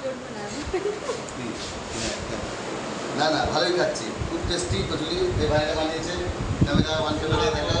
না না না ভালোই খাচ্ছি। খুব টেস্টি কচুরি যে ভাইরা বানিয়েছে। ক্যামেরা ওয়ান ক্যামেরা দেখা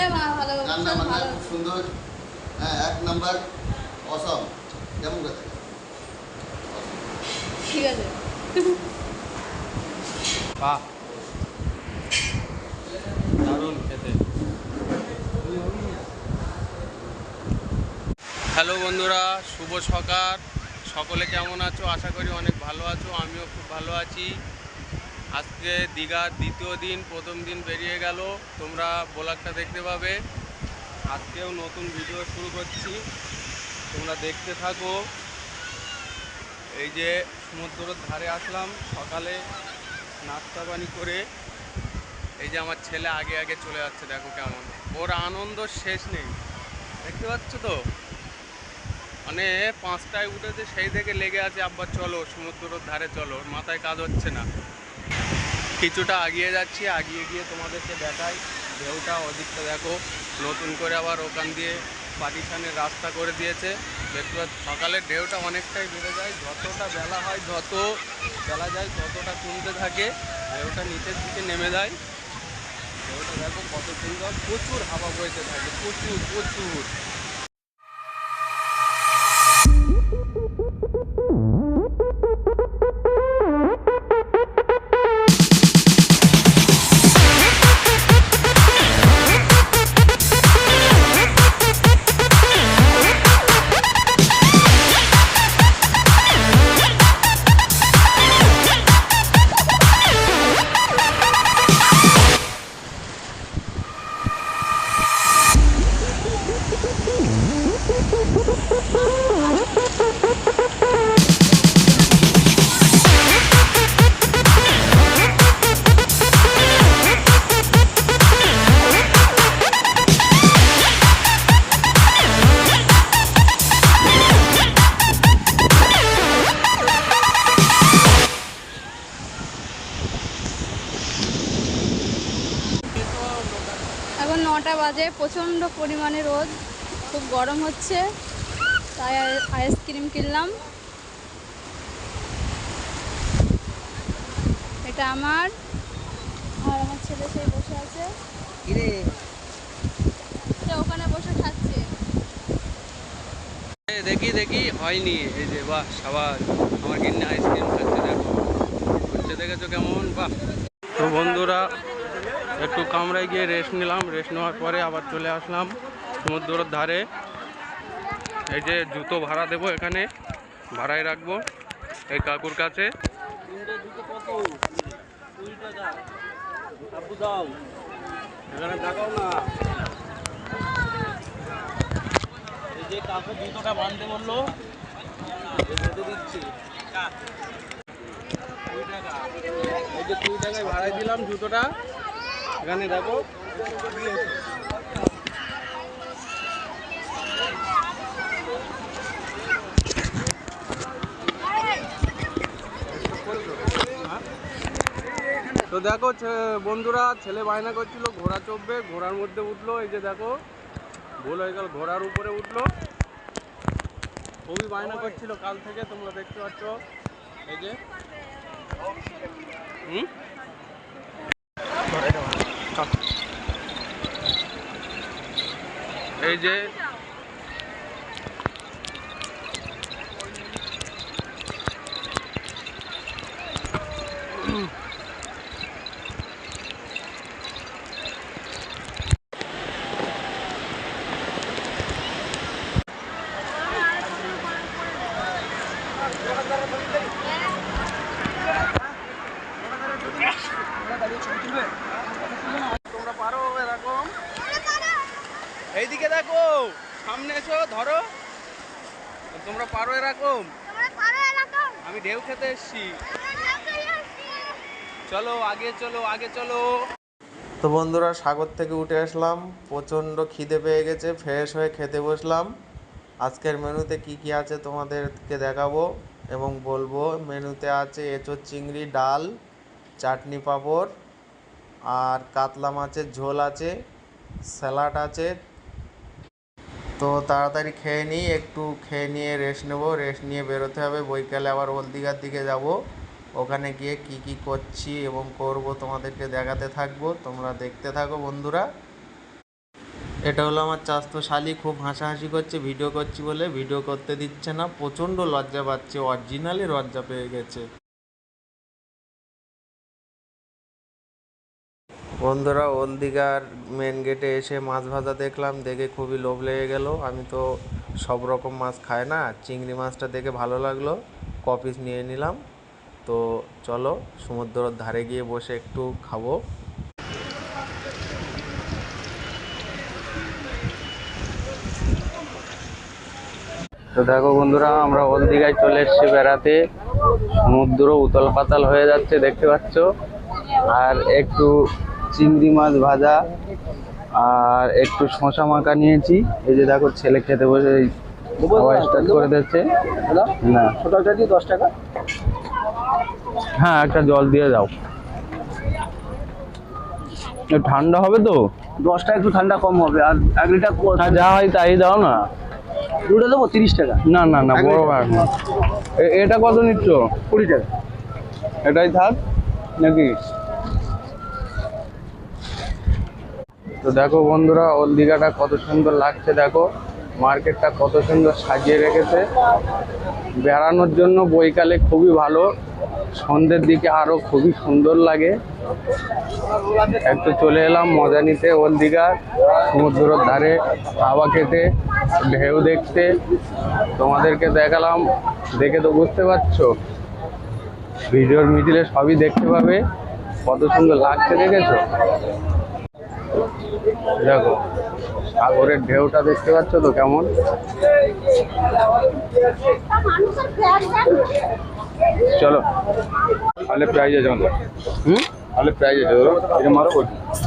এ মা ভালো রান্না বান্না খুব সুন্দর। হ্যাঁ এক নাম্বার অসম কেমন কথা ঠিক আছে। বাহ। দারুণ খেতে। হ্যালো বন্ধুরা, শুভ সকাল। সকলে কেমন আছো? আশা করি অনেক ভালো আছো, আমিও খুব ভালো আছি। আজকে দীঘার দ্বিতীয় দিন, প্রথম দিন বেরিয়ে গেল। তোমরা ব্লগটা দেখতে পাবে। আজকেও নতুন ভিডিও শুরু করছি। তোমরা দেখতে থাকো। এই যে সমুদ্রের ধারে আসলাম, সকালে নাস্তা পানি করে। এই যে আমার ছেলে আগে আগে চলে যাচ্ছে, দেখো কেমন। ওর আনন্দ শেষ নেই। দেখতে পাচ্ছ তো? মানে পাঁচটায় উঠেছে সেই থেকে লেগে আছে, আব্বা চলো, সমুদ্রের ধারে চলো, মাথায় কাজ হচ্ছে না। কিছুটা আগিয়ে যাচ্ছি, আগিয়ে গিয়ে তোমাদেরকে দেখাই। ঢেউটা ওদিকটা দেখো, নতুন করে আবার ওখান দিয়ে পাটিশানের রাস্তা করে দিয়েছে। দেখতে সকালের ঢেউটা অনেকটাই বেড়ে যায়, যতটা বেলা হয় যত, বেলা যায় ততটা কমতে থাকে। ঢেউটা নিচের দিকে নেমে যায়। ঢেউটা দেখো কত সুন্দর, প্রচুর হাওয়া বইতে থাকে, প্রচুর প্রচুর। প্রচণ্ড পরিমাণে রোদ খুব গরম হচ্ছে তাই আইসক্রিম কিনলাম। এটা আমার আর আমার ছেলে সেই বসে আছে। সে ওখানে বসে খাচ্ছে। দেখি দেখি হয়নি। এই যে বাহ সবার আমার কিনে আইসক্রিম খাচ্ছে দেখো। দেখেছ কেমন? বাহ। তো বন্ধুরা একটু কামরায় গিয়ে রেস্ট নিলাম। রেস্ট নেওয়ার পরে আবার চলে আসলাম সমুদ্রের ধারে। এই যে জুতো ভাড়া দেবো এখানে, ভাড়ায় রাখব এই কাকুর কাছে। দিলাম জুতোটা। এখানে দেখো তো দেখো বন্ধুরা, ছেলে বায়না করছিল, ঘোড়া চড়বে, ঘোড়ার মধ্যে উঠল, এই যে দেখো, ভুল হয়ে গেল, ঘোড়ার উপরে উঠল। খুবই বায়না করছিল কাল থেকে, তোমরা দেখতে পাচ্ছ। এই যে। হুম? এই যে তোমরা পারো এরকম এইদিকে দেখো সামনে এসো ধরো। তোমরা পারো এরকম? আমি ঢেউ খেতে এসছি। চলো আগে চলো আগে চলো। তো বন্ধুরা সাগর থেকে উঠে আসলাম। প্রচণ্ড খিদে পেয়ে গেছে ফ্রেশ হয়ে খেতে বসলাম। আজকের মেনুতে কি কি আছে তোমাদেরকে দেখাবো এবং বলব। মেনুতে আছে এঁচোর চিংড়ি ডাল চাটনি পাঁপড় আর কাতলা মাছের ঝোল আছে স্যালাড আছে তো তাড়াতাড়ি খেয়ে নিই, একটু খেয়ে নিয়ে রেস্ট নেব। রেস্ট নিয়ে বেরোতে হবে। বৈকালে আবার ওলদিঘার দিকে যাব। ওখানে গিয়ে কি কি করছি এবং করব তোমাদেরকে দেখাতে থাকব। তোমরা দেখতে থাকো বন্ধুরা। এটা হলো আমার চাস্তো শালি। খুব হাসাহাসি করছে ভিডিও করছি বলে। ভিডিও করতে দিচ্ছে না। প্রচণ্ড লজ্জা পাচ্ছে। অরিজিনালি লজ্জা পেয়ে গেছে। বন্ধুরা ওল দীঘার মেন গেটে এসে মাছ ভাজা দেখলাম, দেখে খুবই লোভ লেগে গেল। আমি তো সব রকম মাছ খাই না, চিংড়ি মাছটা দেখে ভালো লাগল, কপিস নিয়ে নিলাম। তো চলো, সমুদ্রের ধারে গিয়ে বসে একটু খাব। তো দেখো বন্ধুরা, আমরা ওল দিঘায় চলে এসেছি বেড়াতে। সমুদ্র উতল পাতাল হয়ে যাচ্ছে, দেখতে পাচ্ছ। আর একটু চিংড়ি মাছ ভাজা আর একটু শশা মাখা নিয়েছি। এই যে দেখো ছেলে খেতে বসে স্টার্ট করে দিচ্ছে। না। দশ টাকা? হ্যাঁ একটা জল দিয়ে দাও। ঠান্ডা হবে তো? দশটা একটু ঠান্ডা কম হবে আর এক লিটার হ্যাঁ যা হয় তাই দাও না। দুটো দেবো তিরিশ টাকা। না না না বড় না। এটা কত নিচ্ছ? কুড়ি টাকা। এটাই থাক নাকি? তো দেখো বন্ধুরা ওল দিঘাটা কত সুন্দর লাগছে দেখো। মার্কেটটা কত সুন্দর সাজিয়ে রেখেছে। বেড়ানোর জন্য বৈকালে খুবই ভালো। সন্ধ্যের দিকে আরও খুবই সুন্দর লাগে। একটু চলে এলাম মজা নিতে ওল দিঘার সমুদ্রের ধারে হাওয়া খেতে, ঢেউ দেখতে। তোমাদেরকে দেখালাম, দেখে তো বুঝতে পারছ? ভিডিওর মিডিলে সবই দেখতে পাবে। কত সুন্দর লাগছে দেখেছ? দেখো সাগরের ঢেউটা দেখতে পাচ্ছ তো কেমন? চলো তাহলে প্রাইজ আছে আমাদের হুম? তাহলে প্রাইজ আছে ধরো এটা মারো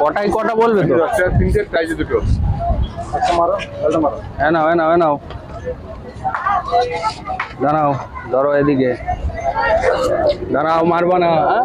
কটাই কটা বলবে তো? তিনটে প্রাইজ দুটো। আচ্ছা মারো জলটা মারো। হ্যাঁ নাও হ্যাঁ নাও হ্যাঁ নাও। দাঁড়াও ধরো এদিকে। দাঁড়াও মারবা না হ্যাঁ?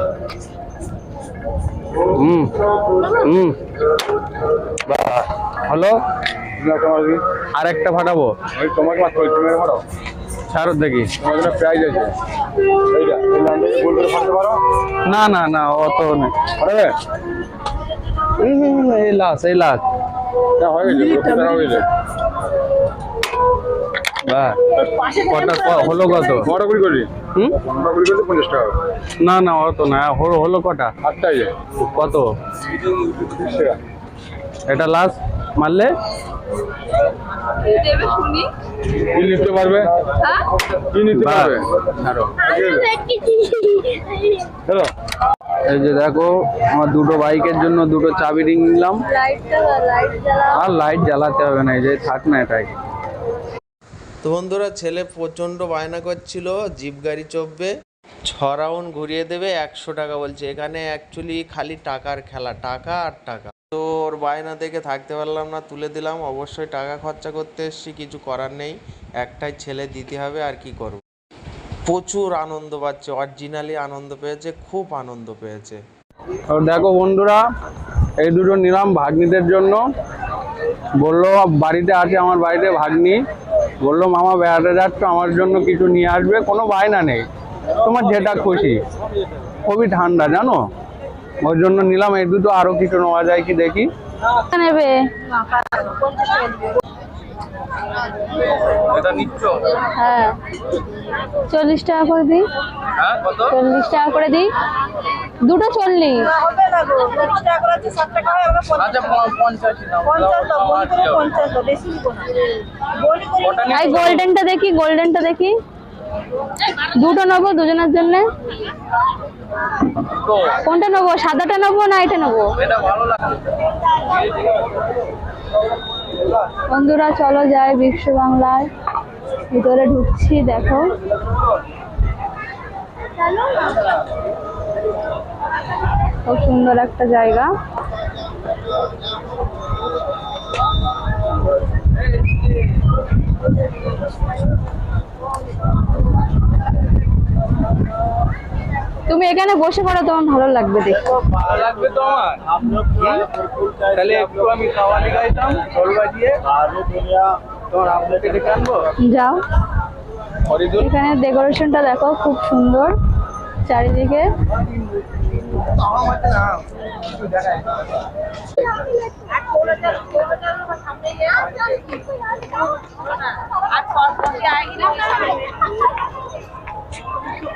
হুম হুম। হলো? আর একটা ফাটাবো। ওই তোমাকে ছাড়ো দেখি। প্রাইজ আছে। না না না অত নেই। এই লাস এই লাস না হয়ে হয়ে গেছে। বাহ। কটা ক- হলো কত? বড় কুড়ি করবি হুম? বড় কুড়ি করলে পঞ্চাশ টাকা না না অত না হলো হলো কটা? কত? এটা লাস্ট মারলে? দেবে শুনি। কি নিতে পারবে? হ্যাঁ? কি নিতে পারবে? হ্যালো এই যে দেখো আমার দুটো বাইকের জন্য দুটো চাবি রিং নিলাম লাইটটা লাইট জ্বালা। আর লাইট জ্বালাতে হবে না এই যে থাক না এটাই। তো বন্ধুরা, ছেলে প্রচণ্ড বায়না করছিল, জিপ গাড়ি চড়বে, ছ রাউন্ড ঘুরিয়ে দেবে, একশো টাকা বলছে। এখানে অ্যাকচুয়ালি খালি টাকার খেলা, টাকা আর টাকা। তো ওর বায়না দেখে থাকতে পারলাম না, তুলে দিলাম। অবশ্যই টাকা খরচা করতে এসছি, কিছু করার নেই। একটাই ছেলে দিতে হবে, আর কি করব? প্রচুর আনন্দ পাচ্ছে অরিজিনালি আনন্দ পেয়েছে, খুব আনন্দ পেয়েছে। দেখো বন্ধুরা, এই দুটো নিলাম ভাগ্নিদের জন্য। বলল, বাড়িতে আছে আমার বাড়িতে ভাগ্নি। বলল, মামা, বেড়াতে যাচ্ছ, আমার জন্য কিছু নিয়ে আসবে। কোনো বায়না নেই। তোমার যেটা খুশি। খুবই ঠান্ডা, জানো? ওর জন্য নিলাম, এই দুটো আরও কিছু নেওয়া যায় কি দেখি? নেবে। এটা নিচ্ছ? হ্যাঁ। চল্লিশ টাকা করে দিই। হ্যাঁ কত? চল্লিশ টাকা করে দিই। দুটো চল্লিশ আচ্ছা গোল্ডেনটা দেখি গোল্ডেনটা দেখি। দুটো নেব দুজনের জন্য। কোনটা নেব? সাদাটা নেব না এটা নেব? এটা ভালো বন্ধুরা চলো যাই বিশ্ব বাংলায় ভিতরে ঢুকছি দেখো। খুব সুন্দর একটা জায়গা। তুমি এখানে বসে পড়ো তোমার ভালো লাগবে দেখো ভালো লাগবে তো আমার। তাহলে একটু আমি খাওয়ালি গাইতাম ঢোল বাজিয়ে। তোমার আপনাকে ডেকে আনব যাও। এখানে ডেকোরেশনটা দেখো খুব সুন্দর। চারিদিকে। না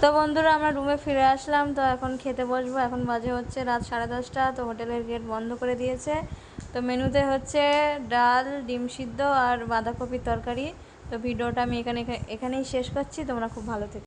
তো বন্ধুরা, আমরা রুমে ফিরে আসলাম। তো এখন খেতে বসবো। এখন বাজে হচ্ছে রাত সাড়ে দশটা। তো হোটেলের গেট বন্ধ করে দিয়েছে। তো মেনুতে হচ্ছে ডাল, ডিম সিদ্ধ আর বাঁধাকপির তরকারি। তো ভিডিওটা আমি এখানে, এখানেই শেষ করছি। তোমরা খুব ভালো থেকো।